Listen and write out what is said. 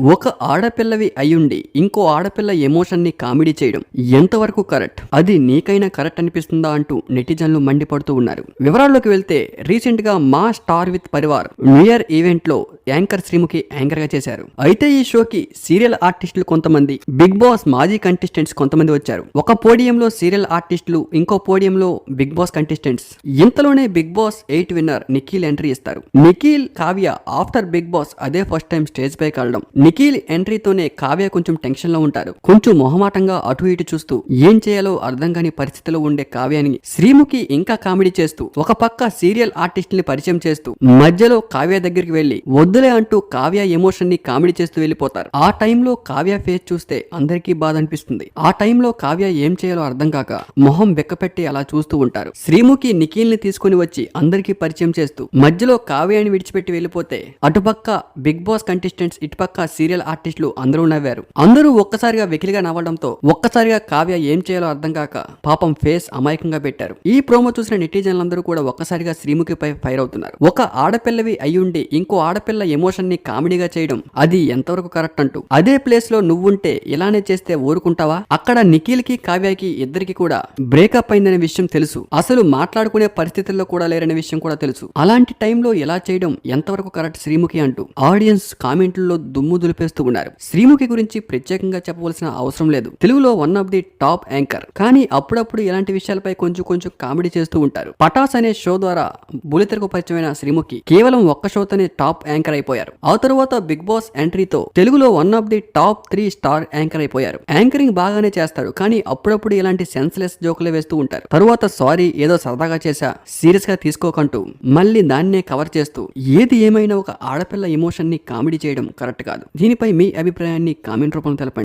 ఒక ఆడపిల్లవి అయ్యుండి ఇంకో ఆడపిల్ల ఎమోషన్ని కామెడీ చేయడం ఎంతవరకు కరెక్ట్? అది నీకైనా కరెక్ట్ అనిపిస్తుందా అంటూ నెటిజన్లు మండిపడుతూ ఉన్నారు. వివరాల్లోకి వెళ్తే రీసెంట్గా మా star with Parivaar new year ఈవెంట్లో యాంకర్ శ్రీముఖి యాంకర్గా చేశారు. అయితే ఈ షోకి సీరియల్ ఆర్టిస్టులు కొంతమంది బిగ్ బాస్ మాజీ కంటెస్టెంట్స్ కొంతమంది వచ్చారు. ఒక పోడియంలో సీరియల్ ఆర్టిస్టులు ఇంకో పోడియంలో బిగ్ బాస్ కంటెస్టెంట్స్. ఇంతలోనే Bigg Boss eight winner Nikhil entry ఇస్తారు. Nikhil Kavya after Bigg Boss అదే ఫస్ట్ టైం స్టేజ్ పై కలడం నిఖిల్ ఎంట్రీతోనే కావ్య కొంచెం టెన్షన్లో ఉంటారు. కొంచెం మొహమాటంగా అటు ఇటు చూస్తూ ఏం చేయాలో అర్థం కాని పరిస్థితిలో ఉండే కావ్యాని శ్రీముఖి ఇంకా కామెడీ చేస్తూ ఒక పక్క సీరియల్ ఆర్టిస్ట్ని పరిచయం చేస్తూ మధ్యలో కావ్య దగ్గరికి వెళ్ళి వద్దులే అంటూ కావ్య ఎమోషన్ని కామెడీ చేస్తూ వెళ్ళిపోతారు. ఆ టైంలో కావ్య ఫేస్ చూస్తే అందరికీ బాధ అనిపిస్తుంది ఆ టైంలో కావ్య ఏం చేయాలో అర్థం కాక మొహం బెక్కపెట్టి అలా చూస్తూ ఉంటారు. శ్రీముఖి నిఖిల్ని తీసుకుని వచ్చి అందరికీ పరిచయం చేస్తూ మధ్యలో కావ్యాన్ని విడిచిపెట్టి వెళ్ళిపోతే అటుపక్క బిగ్ బాస్ కంటెస్టెంట్స్ ఇటుపక్క సీరియల్ ఆర్టిస్టులు అందరూ నవ్వారు. అందరూ ఒక్కసారిగా వెకిలిగా నవ్వడంతో ఒక్కసారిగా కావ్య ఏం చేయాలో అర్థం కాక పాపం ఫేస్ అమాయకంగా పెట్టారు. ఈ ప్రోమో చూసిన నెటిజన్లందరూ కూడా ఒక్కసారిగా శ్రీముఖిపై ఫైర్ అవుతున్నారు. ఒక ఆడపిల్లవి అయ్యుండి ఇంకో ఆడపిల్ల ఎమోషన్ని కామెడీగా చేయడం అది ఎంతవరకు కరెక్ట్ అంటూ? అదే ప్లేస్లో నువ్వుంటే ఇలానే చేస్తే ఊరుకుంటావా? అక్కడ నిఖిల్కి కావ్యకి ఇద్దరికి కూడా బ్రేకప్ అయిందనే విషయం తెలుసు. అసలు మాట్లాడుకునే పరిస్థితుల్లో కూడా లేరనే విషయం కూడా తెలుసు. అలాంటి టైంలో ఎలా చేయడం ఎంతవరకు కరెక్ట్ శ్రీముఖి అంటూ? ఆడియన్స్ కామెంట్లలో దుమ్ము దులిపేస్తూ ఉన్నారు. శ్రీముఖి గురించి ప్రత్యేకంగా చెప్పవలసిన అవసరం లేదు. తెలుగులో one of the top anchor కానీ అప్పుడప్పుడు ఇలాంటి విషయాలపై కొంచెం కొంచెం కామెడీ చేస్తూ ఉంటారు. పటాస్ అనే షో ద్వారా బులితెరకు పరిచయమైన శ్రీముఖి కేవలం ఒక్క షోతోనే టాప్ యాంకర్ అయిపోయారు ఆ తర్వాత బిగ్ బాస్ ఎంట్రీతో తెలుగులో one of the top three star anchor అయిపోయారు యాంకరింగ్ బాగానే చేస్తారు కానీ అప్పుడప్పుడు ఇలాంటి సెన్స్లెస్ జోకులు వేస్తూ ఉంటారు. తరువాత సారీ ఏదో సరదాగా చేశా సీరియస్గా తీసుకోకంటూ మళ్ళీ దాన్నే కవర్ చేస్తూ ఏది ఏమైనా ఒక ఆడపిల్ల ఎమోషన్ని కామెడీ చేయడం కరెక్ట్ కాదు. దీనిపై మీ అభిప్రాయాన్ని కామెంట్ రూపంలో తెలపండి.